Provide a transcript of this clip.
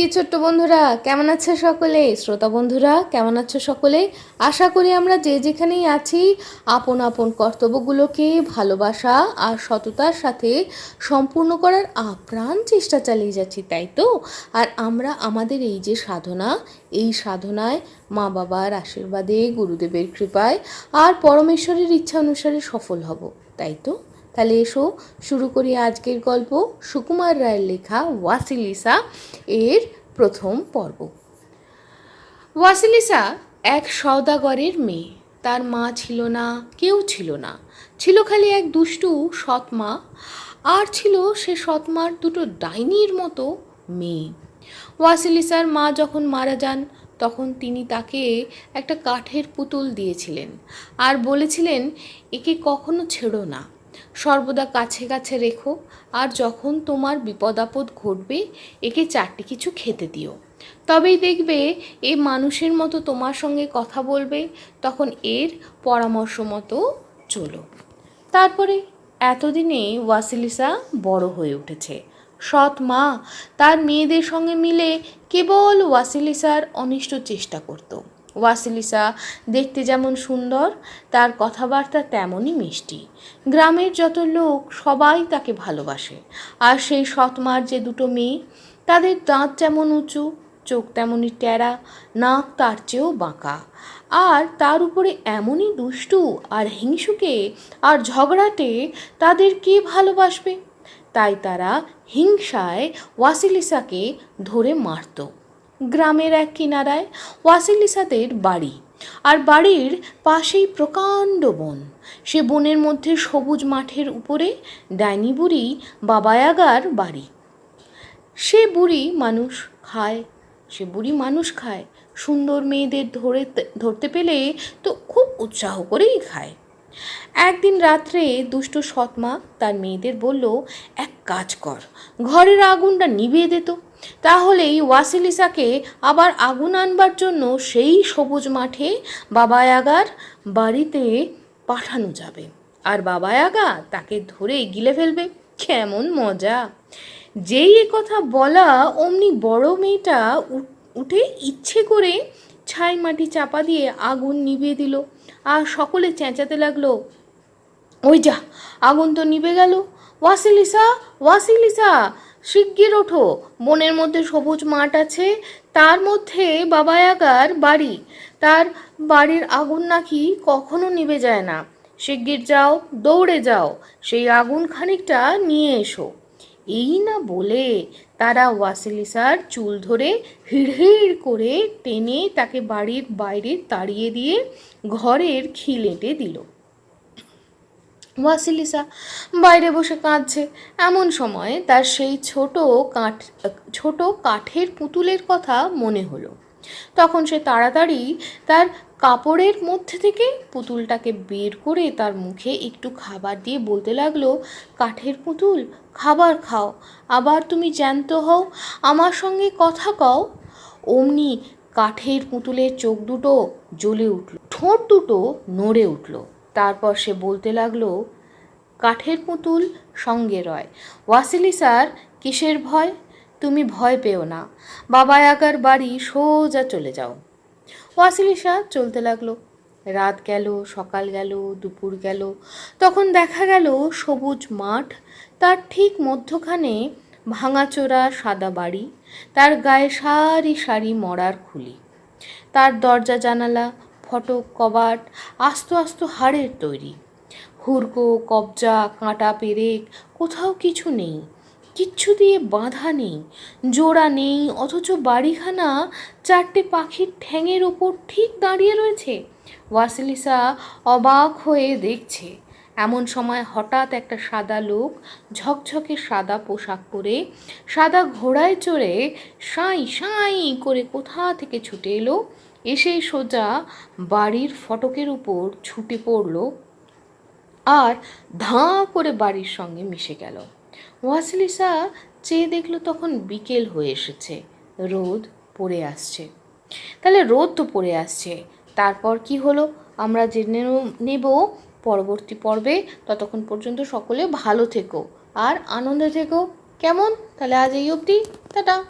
কি ছোট্ট বন্ধুরা? কেমন আছে সকলে? শ্রোতা বন্ধুরা, কেমন আছো সকলে? আশা করি আমরা যে যেখানেই আছি, আপন আপন কর্তব্যগুলোকে, ভালোবাসা আর সততার সাথে সম্পূর্ণ করার আপ্রাণ চেষ্টা চালিয়ে যাচ্ছি, তাই তো? আর আমরা আমাদের এই যে সাধনা, এই সাধনায় মা বাবার আশীর্বাদে, গুরুদেবের কৃপায় আর পরমেশ্বরের ইচ্ছা অনুসারে সফল হব, তাই তো? তাহলে এসো, শুরু করি আজকের গল্প সুকুমার রায়ের লেখা ওয়াসিলিসা এর প্রথম পর্ব। ওয়াসিলিসা এক সওদাগরের মেয়ে। তার মা ছিল না, কেউ ছিল না। ছিল খালি এক দুষ্টু সৎ মা। আর ছিল সে সৎ মার দুটো ডাইনির মতো মেয়ে। ওয়াসিলিসার মা যখন মারা যান, তখন তিনি তাকে একটা কাঠের পুতুল দিয়েছিলেন। আর বলেছিলেন, একে কখনো ছেড়ো না। সর্বদা কাছে কাছে রেখো, আর যখন তোমার বিপদ আপদ ঘটবে, একে চারটি কিছু খেতে দিও। তবেই দেখবে এ মানুষের মতো তোমার সঙ্গে কথা বলবে, তখন এর পরামর্শ মতো চলো। তারপরে এতদিনে ওয়াসিলিসা বড় হয়ে উঠেছে। সৎ মা তার মেয়েদের সঙ্গে মিলে কেবল ওয়াসিলিসার অনিষ্ট চেষ্টা করত। ওয়াসিলিসা, দেখতে যেমন সুন্দর, তার কথাবার্তা তেমনই মিষ্টি। গ্রামের যত লোক সবাই তাকে ভালোবাসে। আর সেই সৎমার যে দুটো মেয়ে, তাদের দাঁত যেমন উঁচু, চোখ তেমনই টেরা, নাক তার চেয়েও বাঁকা। আর তার উপরে এমনই দুষ্টু আর হিংসুকে আর ঝগড়াটে তাদের কে ভালোবাসবে? তাই তারা হিংসায় ওয়াসিলিসাকে ধরে মারত। গ্রামের এক কিনারায় ওয়াসিলিসাদের বাড়ি। আর বাড়ির পাশেই প্রকাণ্ড বন। সে বনের মধ্যে সবুজ মাঠের উপরে ডাইনি বুড়ি বাবায়াগার বাড়ি। সে বুড়ি মানুষ খায়, সে বুড়ি মানুষ খায়। সুন্দর মেয়েদের ধরে, ধরতে পেলে তো খুব উৎসাহ করেই খায়। একদিন রাত্রে দুষ্ট সৎমা তার মেয়েদের বলল, এক কাজ কর, ঘরের আগুনটা নিভিয়ে দিত তাহলেই ওয়াসিলিসাকে আবার আগুন আনবার জন্য সেই সবুজ মাঠে বাবায়াগার বাড়িতে পাঠানো যাবে। আর বাবায়াগা তাকে ধরে গিলে ফেলবে। কেমন মজা। যেই কথা বলা, অমনি বড় মেয়েটা উঠে ইচ্ছে করে ছাই মাটি চাপা দিয়ে আগুন নিভিয়ে দিল। আর সকলে চেঁচাতে লাগল, ওই যা, আগুন তো নিভে গেল। ওয়াসিলিসা ওয়াসিলিসা, শিগগির ওঠো। বনের মধ্যে সবুজ মাঠ আছে, তার মধ্যে বাবায়াগার বাড়ি। তার বাড়ির আগুন নাকি কখনো নিভে যায় না। শিগগির যাও, দৌড়ে যাও। সেই আগুন খানিকটা নিয়ে এসো। এই না বলে তারা ওয়াসিলিসার চুল ধরে হিড়হিড় করে টেনে তাকে বাড়ির বাইরে তাড়িয়ে দিয়ে ঘরের খিল এঁটে দিল। ওয়াসিলিসা বাইরে বসে কাঁদছে। এমন সময় তার সেই ছোট কাঠ, ছোট কাঠের পুতুলের কথা মনে হলো। তখন সে তাড়াতাড়ি তার কাপড়ের মধ্যে থেকে পুতুলটাকে বের করে তার মুখে একটু খাবার দিয়ে বলতে লাগল, কাঠের পুতুল, খাবার খাও। আবার তুমি জ্যান্ত হও, আমার সঙ্গে কথা কও। অমনি কাঠের পুতুলের চোখ দুটো জ্বলে উঠল, ঠোঁট দুটো নড়ে উঠল। তারপর সে বলতে লাগল, কাঠের পুতুল সঙ্গে রয়। ওয়াসিলি স্যার, কিসের ভয়? তুমি ভয় পেও না। বাবা আগার বাড়ি সোজা চলে যাও। ওয়াসিলিসা চলতে লাগল। রাত গেল, সকাল গেল, দুপুর গেল। তখন দেখা গেল সবুজ মাঠ, তার ঠিক মধ্যখানে ভাঙাচোরা সাদা বাড়ি, তার গায়ে সারি সারি মরার খুলি। তার দরজা, জানালা ফটক কবাট, আস্ত আস্ত হাড়ের তৈরি। হুড়কো, কবজা, কাঁটা পেরেক, কোথাও কিছু নেই। কিচ্ছু দিয়ে বাঁধা নেই, জোড়া নেই, অথচ বাড়িখানা চারটে পাখির ঠ্যাঙের ওপর ঠিক দাঁড়িয়ে রয়েছে। ওয়াসিলিসা অবাক হয়ে দেখছে। এমন সময় হঠাৎ একটা সাদা লোক ঝকঝকে সাদা পোশাক পরে, সাদা ঘোড়ায় চড়ে সাঁই সাঁই করে কোথা থেকে ছুটে এলো? এসে সোজা বাড়ির ফটকের উপর ছুটে পড়ল আর ধাঁ করে বাড়ির সঙ্গে মিশে গেল। ওয়াসিলিসা চেয়ে দেখল তখন বিকেল হয়ে এসেছে। রোদ পড়ে আসছে। তাহলে রোদ তো পড়ে আসছে। তারপর কি হলো? আমরা জেনে নেব। পরবর্তী পর্বে ততক্ষণ পর্যন্ত সকলে ভালো থেকো। আর আনন্দে থেকো। কেমন? তাহলে আজ এই অবধি। টাটা।